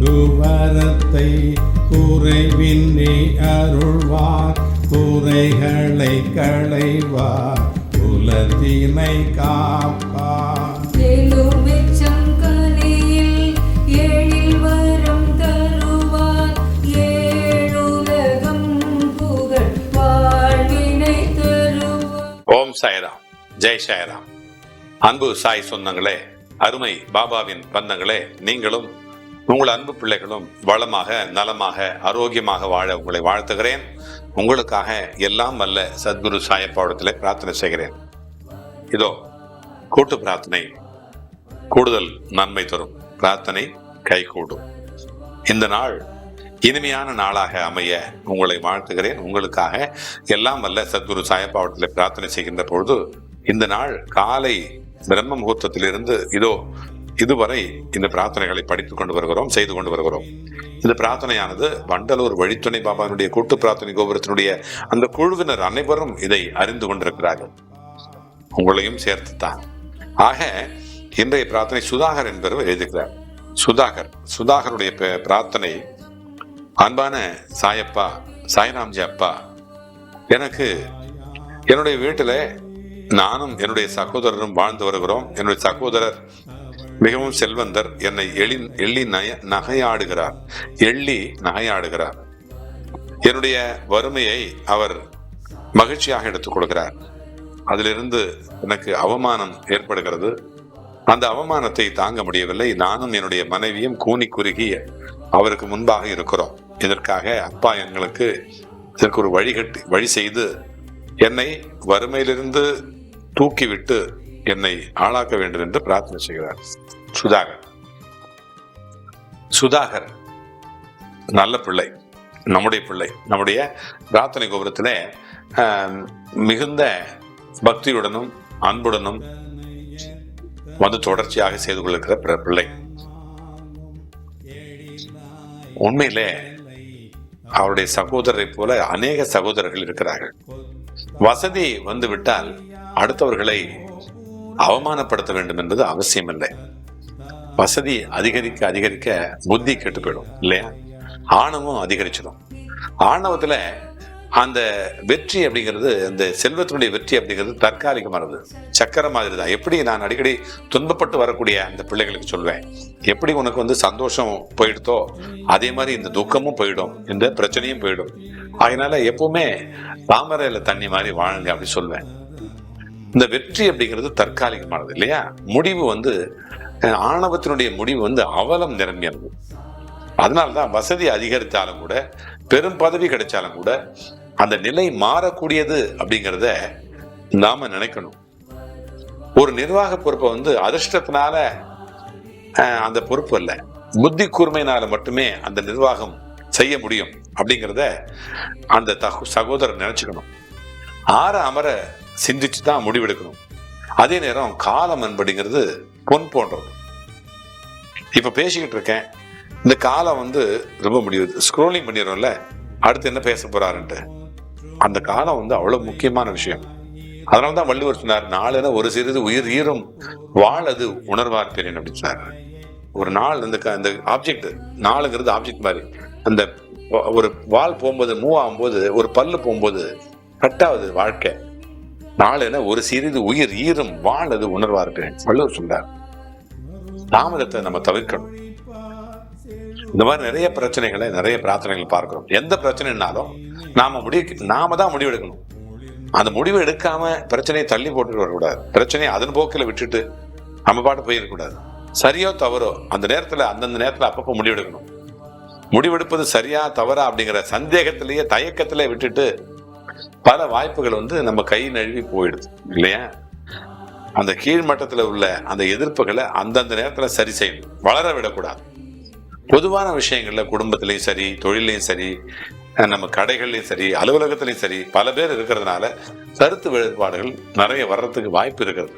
குவரத்தை குறைவின்றி அருள்வார். குறைகளை களைவார். குலத்தினை காப்பார். ஓம் சாய்ராம். ஜெய் சாய்ராம். அன்பு சாய் சொந்தங்களே அருமை பாபாவின் பந்தங்களே நீங்களும் உங்கள் அன்பு பிள்ளைகளும் வளமாக நலமாக ஆரோக்கியமாக வாழ உங்களை வாழ்த்துகிறேன். உங்களுக்காக எல்லாம் வல்ல சத்குரு சாயப்பாவடத்தில் பிரார்த்தனை செய்கிறேன். இதோ கூட்டு பிரார்த்தனை கூடுதல் நன்மை தரும். பிரார்த்தனை கைகூடும். இந்த நாள் இனிமையான நாளாக அமைய உங்களை வாழ்த்துகிறேன். உங்களுக்காக எல்லாம் வல்ல சத்குரு சாயப்பாவடத்தில் பிரார்த்தனை செய்கின்ற பொழுது இந்த நாள் காலை பிரம்ம முகூர்த்தத்திலிருந்து இதோ இதுவரை இந்த பிரார்த்தனைகளை படித்துக் கொண்டு வருகிறோம் செய்து கொண்டு வருகிறோம். இந்த பிரார்த்தனையானது வண்டலூர் வழித்துணை பாபாவினுடைய கூட்டு பிரார்த்தனை கோபுரத்தினுடைய அந்த குழுவினர் அனைவரும் இதை அறிந்து கொண்டிருக்கிறார்கள். உங்களையும் சேர்த்துத்தான். ஆக இன்றைய பிரார்த்தனை சுதாகர் என்பவர் எழுதுகிறார். சுதாகர் சுதாகருடைய பிரார்த்தனை அன்பான சாயப்பா சாய்ராம்ஜி அப்பா எனக்கு என்னுடைய வீட்டில் நானும் என்னுடைய சகோதரரும் வாழ்ந்து வருகிறோம். என்னுடைய சகோதரர் மிகவும் செல்வந்தர் என்னை எளி எள்ளி நய நகையாடுகிறார். எள்ளி நகையாடுகிறார். என்னுடைய வறுமையை அவர் மகிழ்ச்சியாக எடுத்துக் கொள்கிறார். அதிலிருந்து எனக்கு அவமானம் ஏற்படுகிறது. அந்த அவமானத்தை தாங்க முடியவில்லை. நானும் என்னுடைய மனைவியும் கூனி குறுகி அவருக்கு முன்பாக இருக்கிறோம். இதற்காக அப்பா எங்களுக்கு இதற்கு ஒரு வழிகட்டி வழி செய்து என்னை வறுமையிலிருந்து தூக்கிவிட்டு என்னை ஆளாக்க வேண்டும் என்று பிரார்த்தனை செய்கிறார். சுதாகர். சுதாகர் நல்ல பிள்ளை நம்முடைய பிள்ளை நம்முடைய பிரார்த்தனை கோபுரத்திலே மிகுந்த பக்தியுடனும் அன்புடனும் வந்து தொடர்ச்சியாக செய்து கொள்ளுகிற பிற- பிள்ளை. உண்மையிலே அவருடைய சகோதரரை போல அநேக சகோதரர்கள் இருக்கிறார்கள். வசதி வந்துவிட்டால் அடுத்தவர்களை அவமானப்படுத்த வேண்டும் என்பது அவசியமில்லை. வசதி அதிகரிக்க அதிகரிக்க புத்தி கெட்டு போயிடும் இல்லையா? ஆணவம் அதிகரிச்சிடும். ஆணவத்துல அந்த வெற்றி அப்படிங்கிறது அந்த செல்வத்தினுடைய வெற்றி அப்படிங்கிறது தற்காலிகமானது. சக்கர மாதிரி தான். எப்படி நான் அடிக்கடி துன்பப்பட்டு வரக்கூடிய அந்த பிள்ளைகளுக்கு சொல்வேன் எப்படி உனக்கு வந்து சந்தோஷம் போயிடுதோ அதே மாதிரி இந்த துக்கமும் போயிடும் இந்த பிரச்சனையும் போயிடும். அதனால எப்பவுமே தாமரையில தண்ணி மாதிரி வாழுங்க அப்படி சொல்வேன். இந்த வெற்றி அப்படிங்கிறது தற்காலிகமானது இல்லையா? முடிவு வந்து ஆணவத்தினுடைய முடிவு வந்து அவலம் நிரம்பியது. அதனால்தான் வசதி அதிகரித்தாலும் கூட பெரும் பதவி கிடைச்சாலும் கூட அந்த நிலை மாறக்கூடியது அப்படிங்கிறத நாம நினைக்கணும். ஒரு நிர்வாக பொறுப்பை வந்து அதிர்ஷ்டத்தினால அந்த பொறுப்பு அல்ல. புத்தி கூர்மையினால மட்டுமே அந்த நிர்வாகம் செய்ய முடியும் அப்படிங்கிறத அந்த தகு சகோதரர் நினைச்சுக்கணும். ஆற அமர சிந்திச்சு தான் முடிவெடுக்கணும். அதே நேரம் காலம் என்படிங்கிறது பொன் போன்றது இப்ப பேசிக்கிட்டு இருக்கேன். இந்த காலம் வந்து ரொம்ப முடியுது ஸ்க்ரோலிங் பண்ணிடுறோம்ல. அடுத்து என்ன பேச போறாருன்ட்டு. அந்த காலம் வந்து அவ்வளவு முக்கியமான விஷயம். அதனால தான் வள்ளுவர் சொன்னார் நாளில் ஒரு சிறிது உயிர் ஈரும். வாழது அது உணர்வார் பெரியன் அப்படின்னு சொன்னார். ஒரு நாள் இந்த க- இந்த ஆப்ஜெக்ட் நாளுங்கிறது ஆப்ஜெக்ட் மாதிரி. அந்த ஒரு வால் போகும்போது மூவ் ஆகும்போது ஒரு பல்லு போகும்போது கட்டாவது வாழ்க்கை. நாளென ஒரு சிறிது உயிர் ஈரும் வாழ் அது உணர்வார் பெரியன் வள்ளுவர் சொல்றார். தாமதத்தை நம்ம தவிர்க்கணும். இந்த மாதிரி நிறைய பிரச்சனைகளை நிறைய பிரார்த்தனைகள் பார்க்கிறோம். எந்த பிரச்சனைனாலும் நாம முடிவு நாம தான் முடிவு எடுக்கணும். அந்த முடிவு எடுக்காம பிரச்சனையை தள்ளி போட்டுட்டு வரக்கூடாது. பிரச்சனையை அதன் போக்கில் விட்டுட்டு நம்ம பாட்டு போயிடக்கூடாது சரியோ தவறோ அந்த நேரத்துல அந்தந்த நேரத்துல அப்பப்போ முடிவெடுக்கணும் முடிவெடுப்பது சரியா தவறா அப்படிங்கிற சந்தேகத்திலேயே தயக்கத்திலே விட்டுட்டு பல வாய்ப்புகள் வந்து நம்ம கை நழுவி போயிடுது இல்லையா? அந்த கீழ்மட்டத்தில் உள்ள அந்த எதிர்ப்புகளை அந்தந்த நேரத்தில் சரி செய்யணும். வளர விடக்கூடாது. பொதுவான விஷயங்கள்ல குடும்பத்திலையும் சரி தொழிலையும் சரி நம்ம கடைகள்லையும் சரி அலுவலகத்திலையும் சரி பல பேர் இருக்கிறதுனால கருத்து வேறுபாடுகள் நிறைய வர்றதுக்கு வாய்ப்பு இருக்கிறது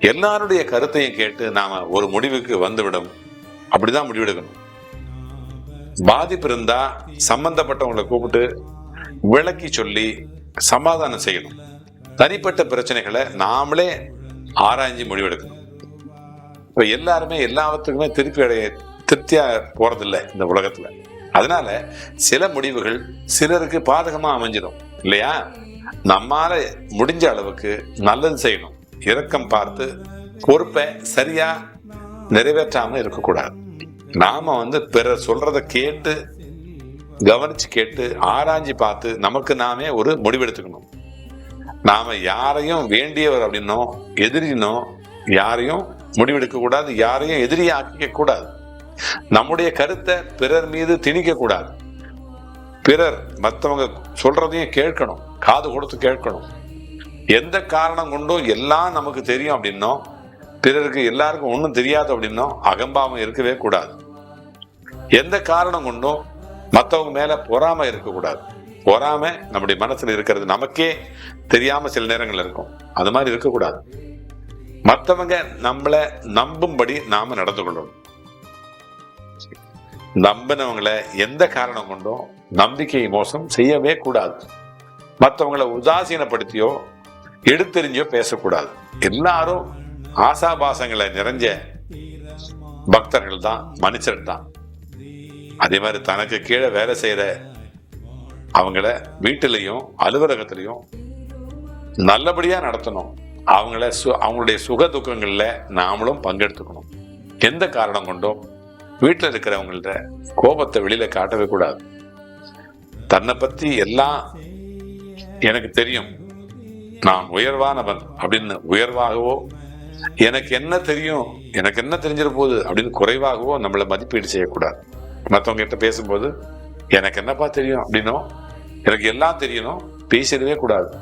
எல்லாருடைய கருத்தையும் கேட்டு நாம ஒரு முடிவுக்கு வந்துவிடும். அப்படிதான் முடிவெடுக்கணும். பாதிப்பு இருந்தா சம்பந்தப்பட்டவங்களை கூப்பிட்டு விளக்கி சொல்லி சமாதானம் செய்யணும். தனிப்பட்ட பிரச்சனைகளை நாமளே ஆராய்ஞ்சு முடிவெடுக்கணும். இப்போ எல்லாருமே எல்லாத்துக்குமே திருப்பி அடைய திருப்தியாக போகிறதில்ல இந்த உலகத்தில். அதனால சில முடிவுகள் சிலருக்கு பாதகமாக அமைஞ்சிடும். இல்லையா? நம்மால முடிஞ்ச அளவுக்கு நல்லது செய்யணும். இரக்கம் பார்த்து பொறுப்பை சரியா நிறைவேற்றாமல் இருக்கக்கூடாது. நாம வந்து பிறர் சொல்கிறத கேட்டு கவனிச்சு கேட்டு ஆராய்ஞ்சு பார்த்து நமக்கு நாமே ஒரு முடிவெடுத்துக்கணும். நாம யாரையும் வேண்டியவர் அப்படின்னோ எதிரினோ யாரையும் முடிவெடுக்க கூடாது யாரையும் எதிரியாக்கிக்க கூடாது. நம்முடைய கருத்தை பிறர் மீது திணிக்க கூடாது. பிறர் மற்றவங்க சொல்றதையும் கேட்கணும் காது கொடுத்து கேட்கணும். எந்த காரணம் கொண்டும் எல்லாம் நமக்கு தெரியும் அப்படின்னோ பிறருக்கு எல்லாருக்கும் ஒன்றும் தெரியாது அப்படின்னோ அகம்பாவம் இருக்கவே கூடாது. எந்த காரணம் கொண்டும் மற்றவங்க மேலே பொறாமல் இருக்கக்கூடாது. பொறாம நம்முடைய மனசில் இருக்கிறது நமக்கே தெரியாமல் சில நேரங்கள் இருக்கும். அது மாதிரி இருக்கக்கூடாது. மற்றவங்க நம்மளை நம்பும்படி நாம நடந்து கொள்ளணும். நம்பினவங்களை எந்த காரணம் கொண்டும் நம்பிக்கை மோசம் செய்யவே கூடாது. மற்றவங்களை உதாசீனப்படுத்தியோ எடுத்தெறிஞ்சோ பேசக்கூடாது. எல்லாரும் ஆசாபாசங்களை நிறைஞ்ச பக்தர்கள் தான் மனுஷர் தான். அதே மாதிரி தனக்கு கீழே வேலை செய்கிற அவங்கள வீட்டிலையும் அலுவலகத்திலையும் நல்லபடியாக நடத்தணும். அவங்கள சு- அவங்களுடைய சுக துக்கங்களில் நாமளும் பங்கெடுத்துக்கணும். எந்த காரணம் கொண்டும் வீட்டில் இருக்கிறவங்கள்ட கோபத்தை வெளியில் காட்டவே கூடாது. தன்னை பற்றி எல்லாம் எனக்கு தெரியும். நான் உயர்வானவன் அப்படின்னு உயர்வாகவோ எனக்கு என்ன தெரியும் எனக்கு என்ன தெரிஞ்சிட போகுது அப்படின்னு குறைவாகவோ நம்மளை மதிப்பீடு செய்யக்கூடாது. மற்றவங்க கிட்ட பேசும்போது எனக்கு என்னப்பா தெரியும்? அப்படின்னும் எனக்கு எல்லாம் தெரியணும் பேசிடவே கூடாது.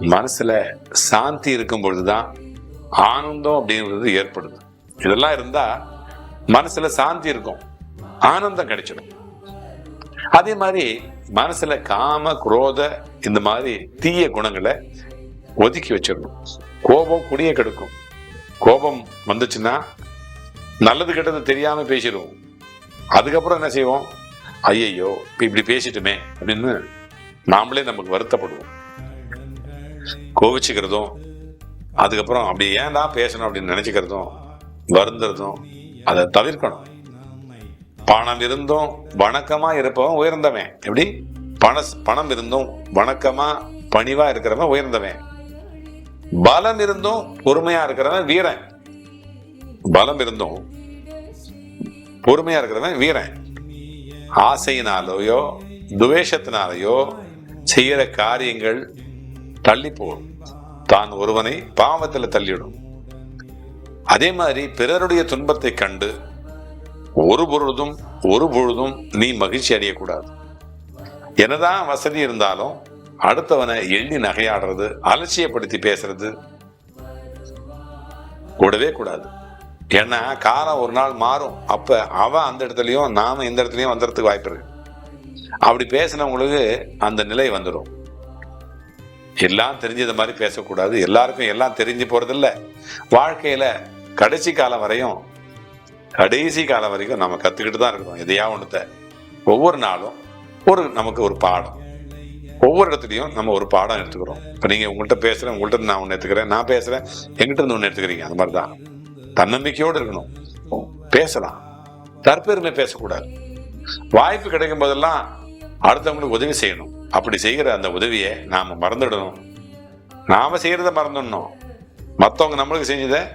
மனசுல சாந்தி இருக்கும் பொழுதுதான் ஆனந்தம் அப்படிங்கிறது ஏற்படுது. இதெல்லாம் இருந்தா மனசுல சாந்தி இருக்கும். ஆனந்தம் கிடைச்சிடும். அதே மாதிரி மனசுல காம குரோத இந்த மாதிரி தீய குணங்களை ஒதுக்கி வச்சிடணும். கோபம் குடிய கெடுக்கும். கோபம் வந்துச்சுன்னா நல்லது கெட்டது தெரியாம பேசிடுவோம். அதுக்கப்புறம் என்ன செய்வோம்? ஐயையோ இப்ப இப்படி பேசிட்டுமே அப்படின்னு நாமளே நமக்கு வருத்தப்படுவோம். கோவிச்சுக்கிறதும் அதுக்கப்புறம் அப்படி ஏன்டா பேசணும் அப்படின்னு நினைச்சுக்கிறதும் வருந்துறதும் அதை தவிர்க்கணும். பணம் இருந்தும் வணக்கமா இருப்பவன் உயர்ந்தவன். எப்படி? பண பணம் இருந்தும் வணக்கமா பணிவா இருக்கிறவன் உயர்ந்தவன். பலம் இருந்தும் பொறுமையா இருக்கிறவன் வீரன். பலம் இருந்தும் பொறுமையா இருக்கிறவன் வீரன். ஆசையினாலேயோ துவேஷத்தினாலேயோ செய்கிற காரியங்கள் தள்ளிப்போடும் தான் ஒருவனை பாவத்தில் தள்ளிவிடும். அதே மாதிரி பிறருடைய துன்பத்தை கண்டு ஒரு பொழுதும் ஒரு பொழுதும் நீ மகிழ்ச்சி அடையக்கூடாது. என்னதான் வசதி இருந்தாலும் அடுத்தவனை எள்ளி நகையாடுறது அலட்சியப்படுத்தி பேசுறது கூடவே கூடாது. ஏன்னா காலம் ஒரு நாள் மாறும். அப்ப அவன் அந்த இடத்துலயும் நாம இந்த இடத்துலயும் வந்துடுறதுக்கு வாய்ப்பு இருக்கு. அப்படி பேசினவங்களுக்கு அந்த நிலை வந்துடும் எல்லாம் தெரிஞ்சது மாதிரி பேசக்கூடாது. எல்லாருக்கும் எல்லாம் தெரிஞ்சு போறதில்ல. வாழ்க்கையில கடைசி காலம் வரையும் கடைசி காலம் வரைக்கும் நம்ம கத்துக்கிட்டு தான் இருக்கணும். எதையா ஒண்ணுத்த. ஒவ்வொரு நாளும் ஒரு நமக்கு ஒரு பாடம். ஒவ்வொரு இடத்துலையும் நம்ம ஒரு பாடம் எடுத்துக்கிறோம். இப்போ நீங்க உங்கள்கிட்ட பேசுறேன் உங்கள்கிட்ட இருந்து நான் ஒன்று எடுத்துக்கிறேன் நான் பேசுறேன் எங்கிட்ட இருந்து ஒன்று எடுத்துக்கிறீங்க? அந்த மாதிரி தான் தன்னம்பிக்கையோடு இருக்கணும். பேசலாம். தற்பெருமை பேசக்கூடாது. வாய்ப்பு கிடைக்கும் போதெல்லாம் அடுத்தவங்களுக்கு உதவி செய்யணும். அப்படி செய்கிற அந்த உதவியை நாம் மறந்துடணும். நாம் செய்கிறத மறந்துடணும். மற்றவங்க நம்மளுக்கு செஞ்சதை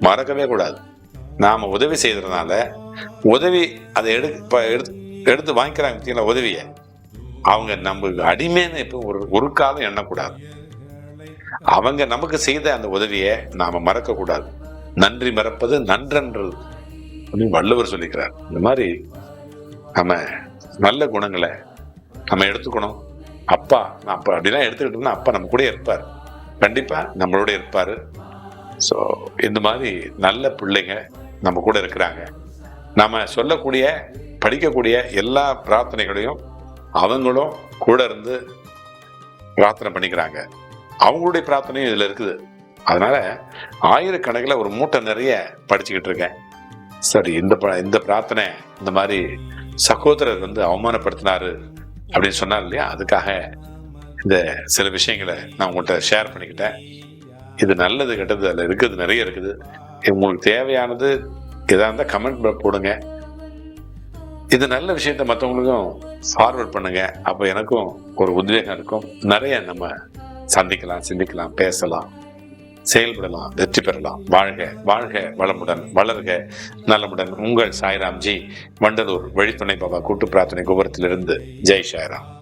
மறக்கவே கூடாது. நாம் உதவி செய்கிறதுனால உதவி அதை எடு எடுத்து எடுத்து வாங்கிக்கிறாங்க பார்த்தீங்களா உதவியை? அவங்க நமக்கு அடிமைன்னு இப்போ ஒரு ஒரு காலம் எண்ணக்கூடாது. அவங்க நமக்கு செய்த அந்த உதவியை நாம் மறக்கக்கூடாது. நன்றி மறப்பது நன்றன்று அப்படின்னு வள்ளுவர் சொல்லிக்கிறார். இந்த மாதிரி நம்ம நல்ல குணங்களை நம்ம எடுத்துக்கணும். அப்பா நான் அப்பா அப்படிலாம் எடுத்துக்கிட்டோம்னா அப்பா நம்ம கூட இருப்பார். கண்டிப்பாக நம்மளோட இருப்பார். ஸோ இந்த மாதிரி நல்ல பிள்ளைங்க நம்ம கூட இருக்கிறாங்க. நம்ம சொல்லக்கூடிய படிக்கக்கூடிய எல்லா பிரார்த்தனைகளையும் அவங்களும் கூட இருந்து பிரார்த்தனை பண்ணிக்கிறாங்க. அவங்களுடைய பிரார்த்தனையும் இதில் இருக்குது. அதனால ஆயிரக்கணக்கில் ஒரு மூட்டை நிறைய படிச்சுக்கிட்டு இருக்கேன். சரி இந்த ப- இந்த பிரார்த்தனை இந்த மாதிரி சகோதரர் வந்து அவமானப்படுத்தினாரு அப்படின்னு சொன்னார் இல்லையா? அதுக்காக இந்த சில விஷயங்களை நான் உங்கள்கிட்ட ஷேர் பண்ணிக்கிட்டேன். இது நல்லது கெட்டது அதில் இருக்குது நிறைய இருக்குது. உங்களுக்கு தேவையானது எதாக இருந்தால் கமெண்ட் போடுங்க. இது நல்ல விஷயத்த மற்றவங்களுக்கும் ஃபார்வர்ட் பண்ணுங்க. அப்போ எனக்கும் ஒரு உத்வேகம் இருக்கும். நிறைய நம்ம சந்திக்கலாம் சிந்திக்கலாம் பேசலாம். செயல்படலாம் வெற்றி பெறலாம். வாழ்க வாழ்க வளமுடன் வளர்க நலமுடன். உங்கள் சாய்ராம்ஜி வண்டலூர் வழித்துணை பாபா கூட்டு பிரார்த்தனை கோபுரத்திலிருந்து. ஜெய் சாய்ராம்.